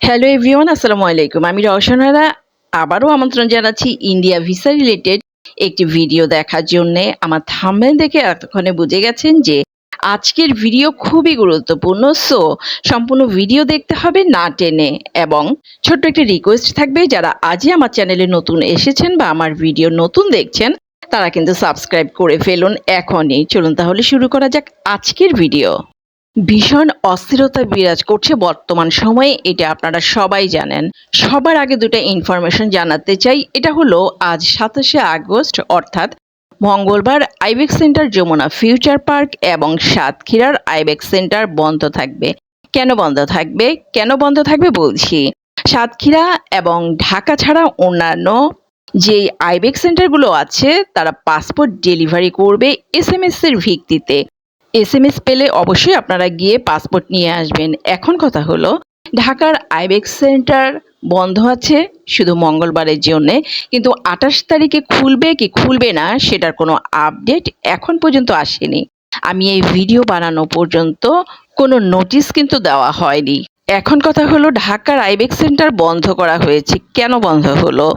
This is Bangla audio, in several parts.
হ্যালো এভরিওয়ান আসসালামু আলাইকুম আমি রওশনারা আবারও আমন্ত্রণ জানাচ্ছি ইন্ডিয়া ভিসা রিলেটেড একটি ভিডিও দেখার জন্যে। আমার থাম্বনেল দেখে এতক্ষণে বুঝে গেছেন যে, আজকের ভিডিও খুবই গুরুত্বপূর্ণ। সো সম্পূর্ণ ভিডিও দেখতে হবে না টেনে। এবং ছোট্ট একটি রিকোয়েস্ট থাকবে, যারা আজই আমার চ্যানেলে নতুন এসেছেন বা আমার ভিডিও নতুন দেখছেন, তারা কিন্তু সাবস্ক্রাইব করে ফেলুন এখনই। চলুন তাহলে শুরু করা যাক আজকের ভিডিও ভীষণ অস্থিরতা বিরাজ করছে বর্তমান সময়ে, এটা আপনারা সবাই জানেন। সবার আগে দুটো ইনফরমেশন জানাতে চাই। এটা হলো, আজ সাতাশে আগস্ট, অর্থাৎ মঙ্গলবার আইবেক সেন্টার যমুনা ফিউচার পার্ক এবং সাতক্ষীরার আইবেক সেন্টার বন্ধ থাকবে। কেন বন্ধ থাকবে? কেন বন্ধ থাকবে বলছি। সাতক্ষীরা এবং ঢাকা ছাড়া অন্যান্য যে আইবেক সেন্টারগুলো আছে, তারা পাসপোর্ট ডেলিভারি করবে এস এস এর ভিত্তিতে। এস এম এস পেলে অবশ্যই আপনারা গিয়ে পাসপোর্ট নিয়ে আসবেন। এখন কথা হলো, ঢাকার আইবেক্স সেন্টার বন্ধ আছে শুধু মঙ্গলবারের জন্যে, কিন্তু আঠাশ তারিখে খুলবে কি খুলবে না সেটার কোনো আপডেট এখন পর্যন্ত আসেনি। আমি এই ভিডিও বানানো পর্যন্ত কোনো নোটিশ কিন্তু দেওয়া হয়নি। এখন কথা হলো, ঢাকার আইবেক সেন্টার বন্ধ করা হয়েছে। কেন বন্ধ হলো?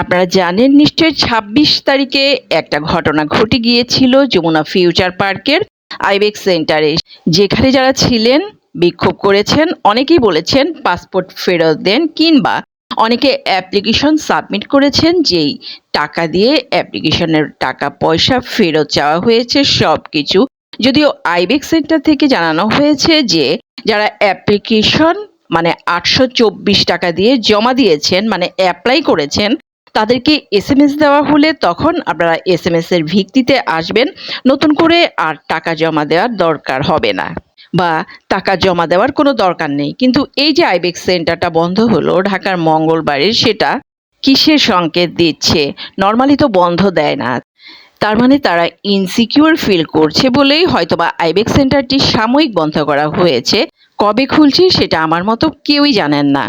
আপনারা জানেন নিশ্চয়ই, ছাব্বিশ তারিখে একটা ঘটনা ঘটে গিয়েছিল যমুনা ফিউচার পার্কের। আইবেক সেন্টারে। যেখানে যারা ছিলেন, বিক্ষোভ করেছেন, অনেকেই বলেছেন পাসপোর্ট ফেরত দেন কিংবা অনেকে অ্যাপ্লিকেশন সাবমিট করেছেন যেই টাকা দিয়ে অ্যাপ্লিকেশনের টাকা, পয়সা ফেরত চাওয়া হয়েছে সব কিছু যদিও আইবেক সেন্টার থেকে জানানো হয়েছে যে যারা অ্যাপ্লিকেশন মানে আটশো চব্বিশ টাকা দিয়ে জমা দিয়েছেন মানে অ্যাপ্লাই করেছেন তাদেরকে এস এম এস দেওয়া হলে তখন আপনারা এস এম এর ভিত্তিতে আসবেন। নতুন করে আর টাকা জমা দেওয়ার দরকার হবে না বা টাকা জমা দেওয়ার কোনো দরকার নেই। কিন্তু এই যে আইবেক্স সেন্টারটা বন্ধ হলো, ঢাকার মঙ্গলবারে সেটা কিসের সংকেত দিচ্ছে? নর্মালি তো বন্ধ দেয় না। তার মানে তারা ইনসিকিউর ফিল করছে বলেই হয়তোবা আইবেক সেন্টারটি সাময়িক বন্ধ করা হয়েছে। কবে খুলছে সেটা আমার মতো কেউই জানেন না।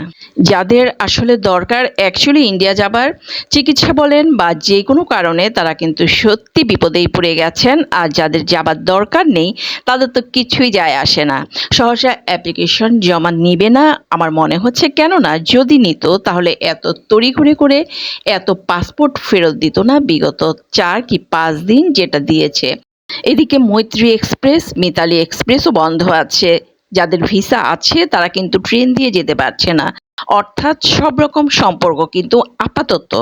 যাদের আসলে দরকার অ্যাকচুয়ালি ইন্ডিয়া যাবার চিকিৎসা বলেন বা যে কোনো কারণে তারা কিন্তু সত্যি বিপদেই পড়ে গেছেন আর যাদের যাবার দরকার নেই, তাদের তো কিছুই যায় আসে না। সহসা অ্যাপ্লিকেশন জমা নিবে না, আমার মনে হচ্ছে কেন না যদি নিত তাহলে এত তড়িঘড়ি করে এত পাসপোর্ট ফেরত দিত না, বিগত চার কি পাঁচ দিন যেটা দিয়েছে। এদিকে মৈত্রী এক্সপ্রেস, মিতালি এক্সপ্রেসও বন্ধ আছে। যাদের ভিসা আছে তারা কিন্তু ট্রেন দিয়ে যেতে পারছে না। অর্থাৎ সব রকম সম্পর্ক কিন্তু আপাতত।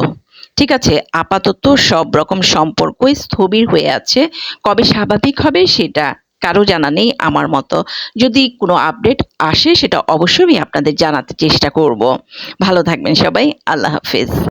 ঠিক আছে? আপাতত সব রকম সম্পর্কই স্থবির হয়ে আছে। কবে স্বাভাবিক হবে সেটা কারও জানা নেই আমার মতো। যদি কোনো আপডেট আসে সেটা অবশ্যই আপনাদের জানাতে চেষ্টা করব। ভালো থাকবেন সবাই। আল্লাহ হাফেজ।